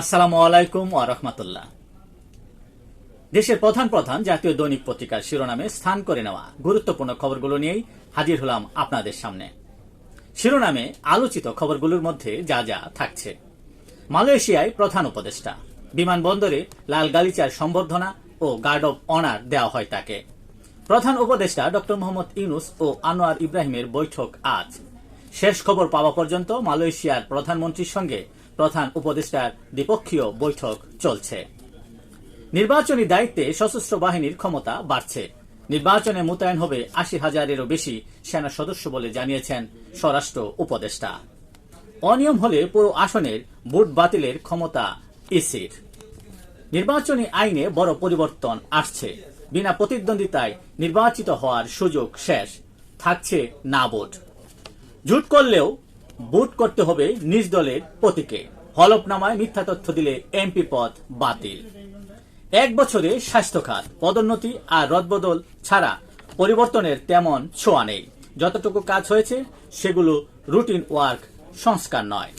আসসালামু আলাইকুম রাহমাতুল্লাহ। দেশের প্রধান প্রধান জাতীয় দৈনিক পত্রিকার শিরোনামে স্থান করে নেওয়া গুরুত্বপূর্ণ খবরগুলো নিয়েই হাজির হলাম আপনাদের সামনে। শিরোনামে আলোচিত খবরগুলোর মধ্যে যা যা থাকছে। মালয়েশিয়ায় প্রধান উপদেষ্টা। বিমানবন্দরে লাল গালিচার সম্বর্ধনা ও গার্ড অব অনার দেওয়া হয় তাকে। প্রধান উপদেষ্টা ডক্টর মোহাম্মদ ইউনুস ও আনোয়ার ইব্রাহিমের বৈঠক আজ। শেষ খবর পাওয়া পর্যন্ত মালয়েশিয়ার প্রধানমন্ত্রীর সঙ্গে প্রধান উপদেষ্টার দ্বিপক্ষীয় বৈঠক চলছে। নির্বাচনী দায়িত্বে সশস্ত্র বাহিনীর ক্ষমতা বাড়ছে। নির্বাচনে মোতায়েন হবে আশি হাজারেরও বেশি সেনা সদস্য বলে জানিয়েছেন স্বরাষ্ট্র উপদেষ্টা। অনিয়ম হলে পুরো আসনের ভোট বাতিলের ক্ষমতা ইসির নির্বাচনী আইনে বড় পরিবর্তন আসছে। বিনা প্রতিদ্বন্দ্বিতায় নির্বাচিত হওয়ার সুযোগ শেষ। থাকছে না ভোট। জুট করলেও বুট করতে হবে নিজ দলের প্রতীকে। হলফনামায় মিথ্যা তথ্য দিলে এমপি পদ বাতিল। এক বছরে স্বাস্থ্য খাত পদোন্নতি আর রদবদল ছাড়া পরিবর্তনের তেমন ছোঁয়া নেই। যতটুকু কাজ হয়েছে, সেগুলো রুটিন ওয়ার্ক সংস্কার নয়।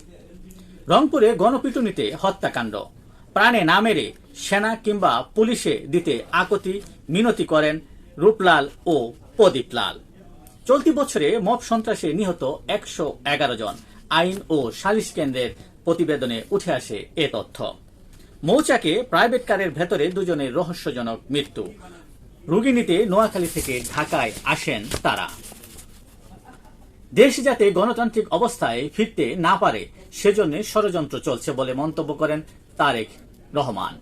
রংপুরে গণপিটুনিতে হত্যাকাণ্ড। প্রাণে না মেরে সেনা কিংবা পুলিশে দিতে আকতি মিনতি করেন রূপলাল ও প্রদীপলাল। চলতি বছরে মব সন্ত্রাসে নিহত একশো এগারো জন। আইন ও সালিশ কেন্দ্রের প্রতিবেদনে উঠে আসে এ তথ্য। মৌচাকে প্রাইভেট কারের ভেতরে দুজনের রহস্যজনক মৃত্যু। রুগী নিতে নোয়াখালী থেকে ঢাকায় আসেন তারা। দেশ যাতে গণতান্ত্রিক অবস্থায় ফিরতে না পারে, সেজন্য ষড়যন্ত্র চলছে বলে মন্তব্য করেন তারেক রহমান।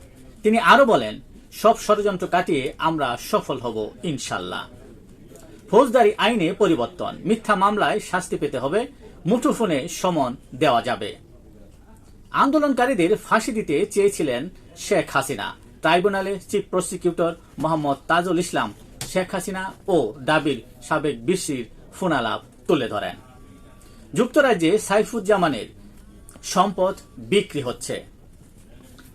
তিনি আরও বলেন, সব ষড়যন্ত্র কাটিয়ে আমরা সফল হব ইনশাল্লাহ। ফৌজদারি আইনে পরিবর্তন। মিথ্যা মামলায় শাস্তি পেতে হবে। মুঠোফোনে সমন দেওয়া যাবে। আন্দোলনকারীদের ফাঁসি দিতে চেয়েছিলেন শেখ হাসিনা। ট্রাইব্যুনালে চিফ প্রসিকিউটর মোহাম্মদ তাজুল ইসলাম শেখ হাসিনা ও ডাবির সাবেক বিসির ফোনালাপ তুলে ধরেন। যুক্তরাজ্যে সাইফুজ্জামানের সম্পদ বিক্রি হচ্ছে।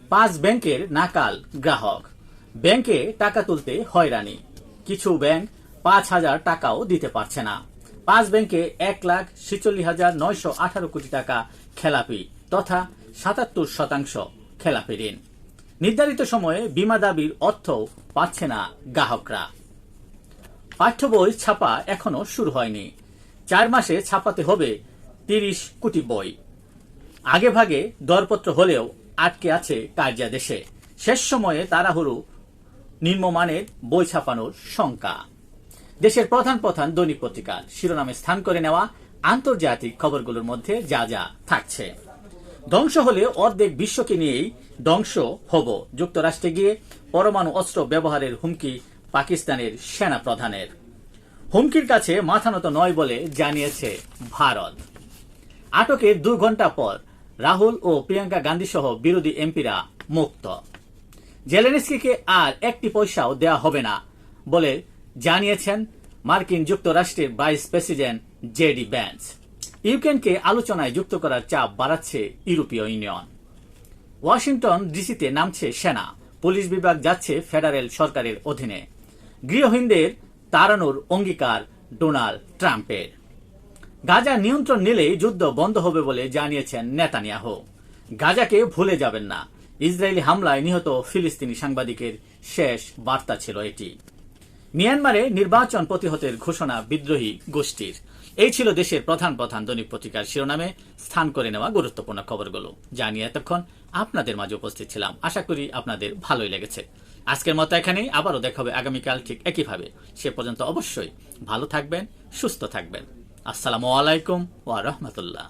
পাঁচ ব্যাংকের নাকাল গ্রাহক। ব্যাংকে টাকা তুলতে হয়রানি। কিছু ব্যাংক পাঁচ হাজার টাকাও দিতে পারছে না। পাঁচ ব্যাংকে এক লাখ ছেচল্লিশ হাজার নয়শো আঠারো কোটি টাকা খেলাপি তথা সাতাত্তর শতাংশ খেলাপি ঋণ। নির্ধারিত সময়ে বিমা দাবির অর্থ পাচ্ছে না গ্রাহকরা। পাঠ্য বই ছাপা এখনও শুরু হয়নি। চার মাসে ছাপাতে হবে তিরিশ কোটি বই। আগে ভাগে দরপত্র হলেও আটকে আছে কার্যাদেশে শেষ সময়ে তাড়াহুড়ো, নিম্নমানের বই ছাপানোর শঙ্কা। দেশের প্রধান প্রধান দৈনিক পত্রিকার শিরোনামে স্থান করে নেওয়া আন্তর্জাতিক খবরগুলোর মধ্যে যা যা থাকছে। ধ্বংস হলে অর্ধেক বিশ্বকে নিয়েই ধ্বংস হব। যুক্তরাষ্ট্রে গিয়ে পরমাণু অস্ত্র ব্যবহারের হুমকি পাকিস্তানের সেনা প্রধানের হুমকির কাছে মাথা নত নয় বলে জানিয়েছে ভারত। আটকের দু ঘণ্টা পর রাহুল ও প্রিয়াঙ্কা গান্ধী সহ বিরোধী এমপিরা মুক্ত। জেলেনস্কিকে আর একটি পয়সাও দেওয়া হবে না বলে জানিয়েছেন মার্কিন যুক্তরাষ্ট্রের ভাইস প্রেসিডেন্ট জেডি ব্যান্স। ইউক্রেনকে আলোচনায় যুক্ত করার চাপ বাড়াচ্ছে ইউরোপীয় ইউনিয়ন। ওয়াশিংটন ডিসিতে নামছে সেনা। পুলিশ বিভাগ যাচ্ছে ফেডারেল সরকারের অধীনে। গৃহহীনদের তাড়ানোর অঙ্গীকার ডোনাল্ড ট্রাম্পের। গাজা নিয়ন্ত্রণ নিলেই যুদ্ধ বন্ধ হবে বলে জানিয়েছেন নেতানিয়াহু। গাজাকে ভুলে যাবেন না। ইসরায়েলি হামলায় নিহত ফিলিস্তিনি সাংবাদিকের শেষ বার্তা ছিল এটি। মিয়ানমারে নির্বাচন প্রতিহতের ঘোষণা বিদ্রোহী গোষ্ঠীর। এই ছিল দেশের প্রধান প্রধান দৈনিক পত্রিকার শিরোনামে স্থান করে নেওয়া গুরুত্বপূর্ণ খবরগুলো। জানিয়ে এতক্ষণ আপনাদের মাঝে উপস্থিত ছিলাম। আশা করি আপনাদের ভালোই লেগেছে। আজকের মতো এখানেই আবারও দেখা হবে আগামীকাল ঠিক একইভাবে। সে পর্যন্ত অবশ্যই ভালো থাকবেন, সুস্থ থাকবেন। আসসালামু আলাইকুম ওয়া রাহমাতুল্লাহ।